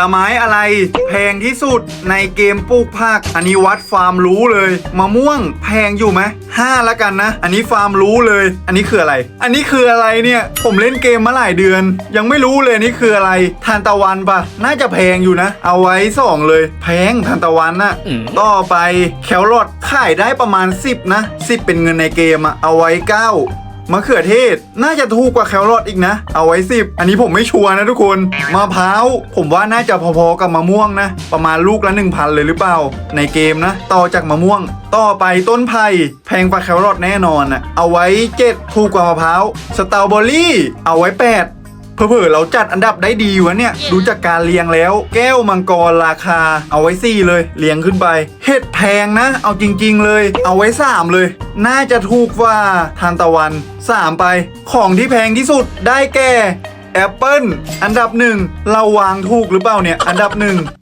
ลไม้อะไร แพงที่สุดในเกมปลูกผัก อันนี้วัดฟาร์มรู้เลยมะม่วงแพงอยู่ไหมห้าละกันนะ อันนี้ฟาร์มรู้เลย อันนี้คืออะไร อันนี้คืออะไรเนี่ย ผมเล่นเกมมาหลายเดือน ยังไม่รู้เลยนี่คืออะไรทานตะวันปะน่าจะแพงอยู่นะ เอาไว้สองเลย แพงทานตะวันน่ะอืมต่อไปแครอทขายได้ประมาณ 10 นะ 10 เป็นเงินในเกมอะเอาไว้ 9 มะเขือเทศ น่าจะถูกกว่าแครอทอีกนะ เอาไว้สิบอันนี้ผมไม่ชัวร์นะทุกคนมะพร้าวผมว่าน่าจะพอๆกับมะม่วงนะ ประมาณลูกละ1,000เลยหรือเปล่า ในเกมนะ ต่อจากมะม่วง ต่อไปต้นไผ่แพงกว่าแครอทแน่นอนอะเอาไว้7ถูกกว่ามะพร้าวสตรอเบอรี่ เอาไว้ 8 เผลอๆเราจัดอันดับได้ดีวะเนี่ย ดูจากการเรียงแล้ว แก้วมังกรราคา เอาไว้สี่เลย เรียงขึ้นไป เห็ดแพงนะ เอาจริง ๆ เลย เอาไว้สามเลย น่าจะถูกกว่าทานตะวันสามไป ของที่แพงที่สุดได้แก่แอปเปิลอันดับหนึ่งเราวางถูกหรือเปล่าเนี่ย อันดับหนึ่ง